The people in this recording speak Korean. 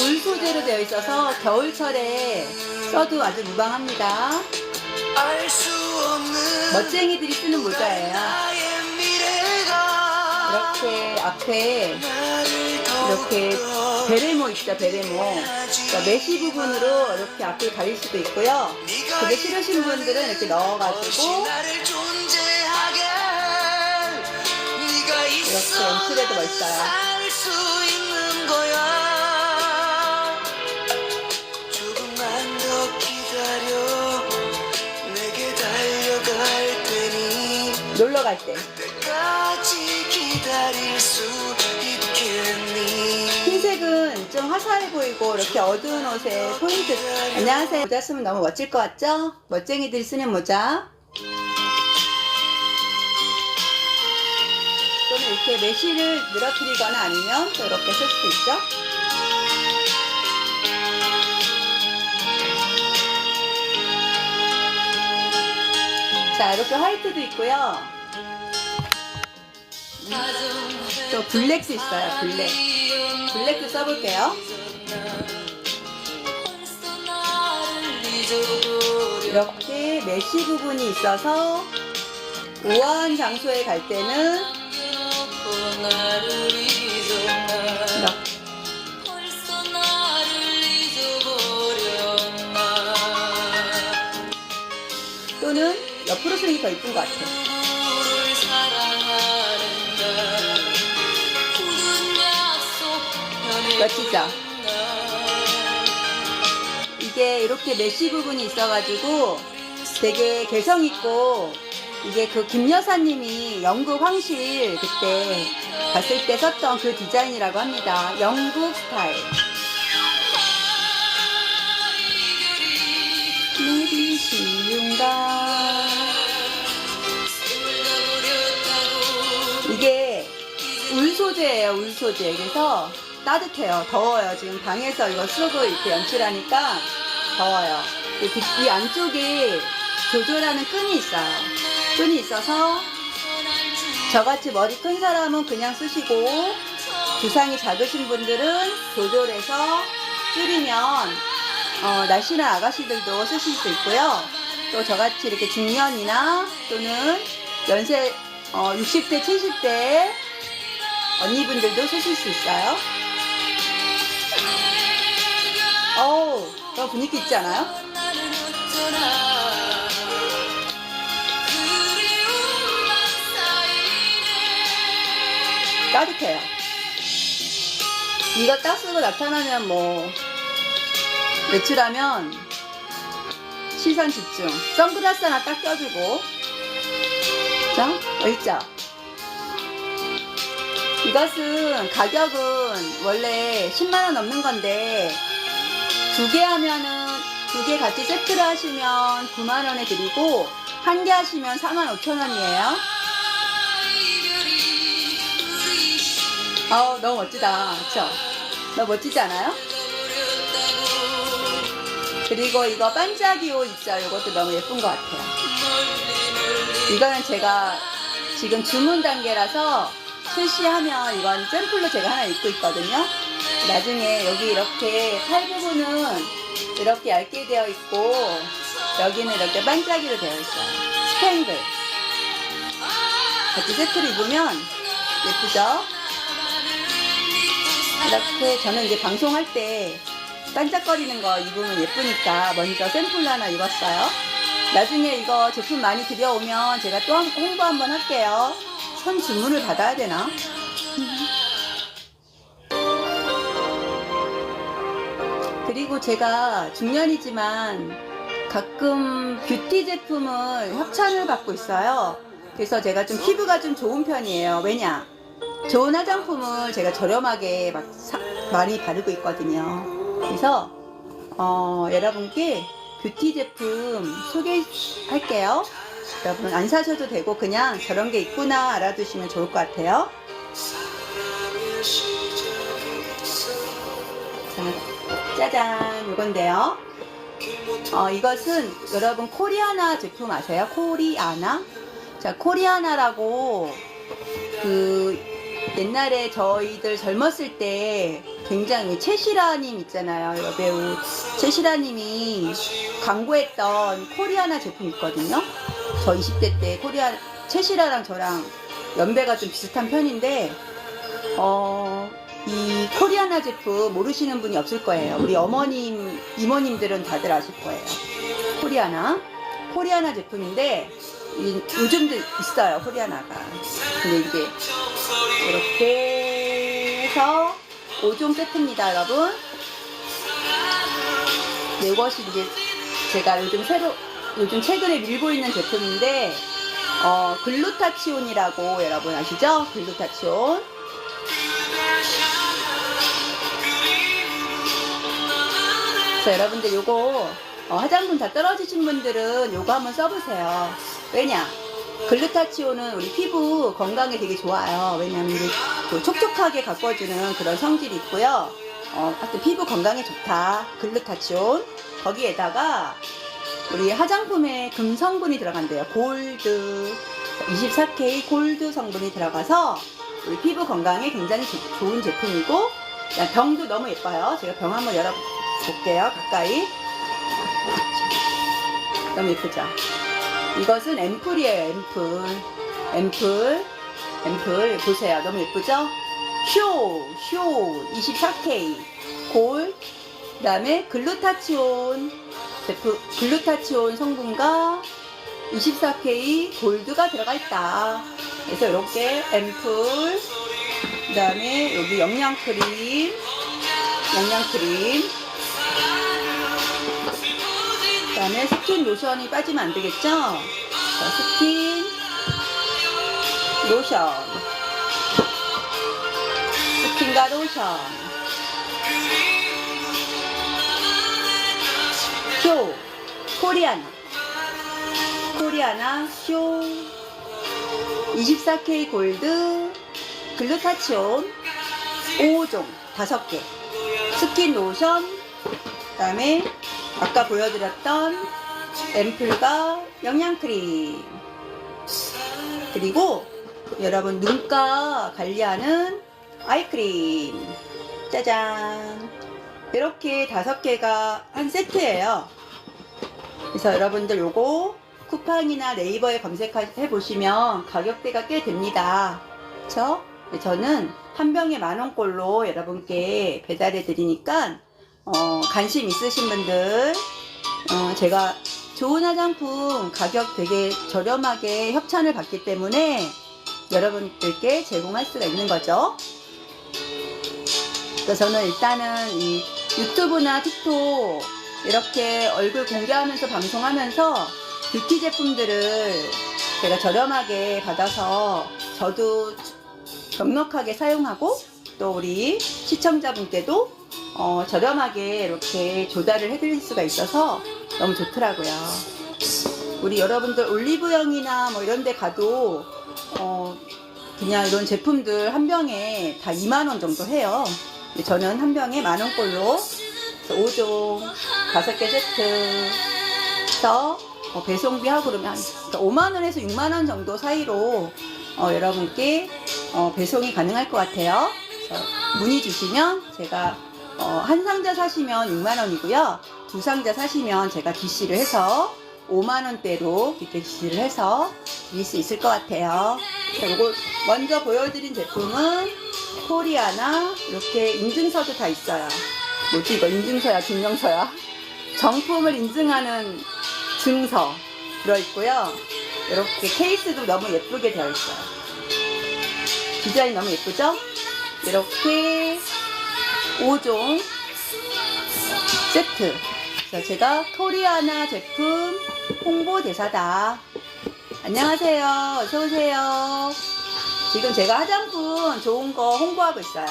울 소재로 되어 있어서 겨울철에 써도 아주 무방합니다. 멋쟁이들이 쓰는 모자예요. 이렇게 앞에 이렇게 베레모 있죠, 베레모. 그러니까 메시 부분으로 이렇게 앞을 가릴 수도 있고요. 그게 싫으신 분들은 이렇게 넣어가지고 이렇게 연출해도 멋있어요. 놀러 갈 때. 흰색은 좀 화사해 보이고 이렇게 어두운 옷에 포인트. 안녕하세요. 모자 쓰면 너무 멋질 것 같죠? 멋쟁이들이 쓰는 모자. 또는 이렇게 메쉬를 늘어뜨리거나 아니면 또 이렇게 쓸 수도 있죠. 자, 이렇게 화이트도 있고요. 또 블랙도 있어요, 블랙. 블랙도 써볼게요. 이렇게 메쉬 부분이 있어서 우아한 장소에 갈 때는 이렇게 또는 옆으로 쓰는 게 더 이쁜 것 같아요. 멋지죠? 이게 이렇게 메쉬 부분이 있어가지고 되게 개성있고 이게 그 김 여사님이 영국 황실 그때 갔을 때 썼던 그 디자인이라고 합니다. 영국 스타일. 내리 쉬운가 이게 울 소재예요, 울 소재. 그래서 따뜻해요. 더워요. 지금 방에서 이거 쓰고 이렇게 연출하니까 더워요. 이, 뒤- 이 안쪽에 조절하는 끈이 있어요. 끈이 있어서 저같이 머리 큰 사람은 그냥 쓰시고 두상이 작으신 분들은 조절해서 줄이면 어, 날씬한 아가씨들도 쓰실 수 있고요. 또 저같이 이렇게 중년이나 또는 연세 어, 60대, 70대 언니분들도 쓰실 수 있어요. 어우, 너 분위기 있지 않아요? 따뜻해요. 이거 딱 쓰고 나타나면 뭐 외출하면 시선 집중. 선글라스 하나 딱 껴주고 자, 어, 있죠? 이것은 가격은 원래 10만원 넘는 건데 두 개 하면은 두 개 같이 세트를 하시면 9만원에 드리고 한 개 하시면 4만 5천원이에요. 어 너무 멋지다. 그쵸? 너무 멋지지 않아요? 그리고 이거 반짝이 옷 있죠? 이것도 너무 예쁜 것 같아요. 이거는 제가 지금 주문 단계라서 출시하면 이건 샘플로 제가 하나 입고 있거든요. 나중에 여기 이렇게 팔 부분은 이렇게 얇게 되어 있고 여기는 이렇게 반짝이로 되어 있어요. 스팽글. 같이 세트를 입으면 예쁘죠? 이렇게 저는 이제 방송할 때 반짝거리는 거 입으면 예쁘니까 먼저 샘플로 하나 입었어요. 나중에 이거 제품 많이 들여오면 제가 또 한- 홍보 한번 할게요. 선 주문을 받아야 되나? 그리고 제가 중년이지만 가끔 뷰티 제품을 협찬을 받고 있어요. 그래서 제가 좀 피부가 좀 좋은 편이에요. 왜냐? 좋은 화장품을 제가 저렴하게 막 사- 많이 바르고 있거든요. 그래서 어, 여러분께 뷰티 제품 소개할게요. 여러분 안 사셔도 되고 그냥 저런 게 있구나 알아두시면 좋을 것 같아요. 자, 짜잔 이건데요. 어, 이것은 여러분 코리아나 제품 아세요? 코리아나? 자, 코리아나라고 그 옛날에 저희들 젊었을 때 굉장히 최시라님 있잖아요. 여배우 최시라님이 광고했던 코리아나 제품 있거든요. 저 20대 때 코리아 최시라랑 저랑 연배가 좀 비슷한 편인데 어, 이 코리아나 제품 모르시는 분이 없을 거예요. 우리 어머님, 이모님들은 다들 아실 거예요. 코리아나. 코리아나 제품인데, 이- 요즘도 있어요, 코리아나가. 근데 이게, 이렇게 해서 5종 세트입니다, 여러분. 네, 이것이 이제 제가 요즘 새로, 요즘 최근에 밀고 있는 제품인데, 어, 글루타치온이라고 여러분 아시죠? 글루타치온. 그래서 여러분들 요거 어, 화장품 다 떨어지신 분들은 요거 한번 써보세요. 왜냐? 글루타치온은 우리 피부 건강에 되게 좋아요. 왜냐면 또 촉촉하게 가꿔주는 그런 성질이 있고요. 어, 하여튼 피부 건강에 좋다. 글루타치온. 거기에다가 우리 화장품에 금 성분이 들어간대요. 골드. 24K 골드 성분이 들어가서 우리 피부 건강에 굉장히 조- 좋은 제품이고 야, 병도 너무 예뻐요. 제가 병 한번 열어볼게요. 가까이. 너무 예쁘죠? 이것은 앰플이에요. 앰플. 앰플. 앰플. 보세요. 너무 예쁘죠? 쇼, 쇼, 24K, 골, 그 다음에 글루타치온, 제품, 글루타치온 성분과 24K 골드가 들어가 있다. 그래서 이렇게 앰플, 그 다음에 여기 영양크림, 영양크림, 그 다음에 스킨 로션이 빠지면 안 되겠죠? 자, 스킨, 로션, 스킨과 로션, 쇼, 코리아나, 코리아나, 쇼, 24K 골드, 글루타치온, 5종, 5개, 스킨 로션, 그 다음에 아까 보여드렸던 앰플과 영양크림, 그리고 여러분 눈가 관리하는 아이크림, 짜잔. 이렇게 다섯 개가 한 세트예요. 그래서 여러분들 요거 쿠팡이나 네이버에 검색해 보시면 가격대가 꽤 됩니다. 그쵸? 네, 저는 한 병에 만 원꼴로 여러분께 배달해 드리니까 어, 관심 있으신 분들 어, 제가 좋은 화장품 가격 되게 저렴하게 협찬을 받기 때문에 여러분들께 제공할 수가 있는 거죠. 그래서 저는 일단은 이 유튜브나 틱톡 이렇게 얼굴 공개하면서 방송하면서 뷰티 제품들을 제가 저렴하게 받아서 저도 넉넉하게 사용하고 또 우리 시청자분께도 어, 저렴하게 이렇게 조달을 해드릴 수가 있어서 너무 좋더라고요. 우리 여러분들 올리브영이나 뭐 이런 데 가도 어, 그냥 이런 제품들 한 병에 다 2만원 정도 해요. 저는 한 병에 만원꼴로 5종 5개 세트 해서 어, 배송비하고 그러면 한 5만원에서 6만원 정도 사이로 어, 여러분께 어, 배송이 가능할 것 같아요. 문의 주시면 제가 어, 한 상자 사시면 6만원이고요. 두 상자 사시면 제가 DC를 해서 5만원대로 이렇게 DC를 해서 드릴 수 있을 것 같아요. 자, 이거 먼저 보여드린 제품은 코리아나 이렇게 인증서도 다 있어요. 뭐지 이거 인증서야 증명서야? 정품을 인증하는 증서 들어있고요. 이렇게 케이스도 너무 예쁘게 되어 있어요. 디자인 너무 예쁘죠? 이렇게 5종 세트. 그래서 제가 코리아나 제품 홍보대사다. 안녕하세요. 어서오세요. 지금 제가 화장품 좋은 거 홍보하고 있어요.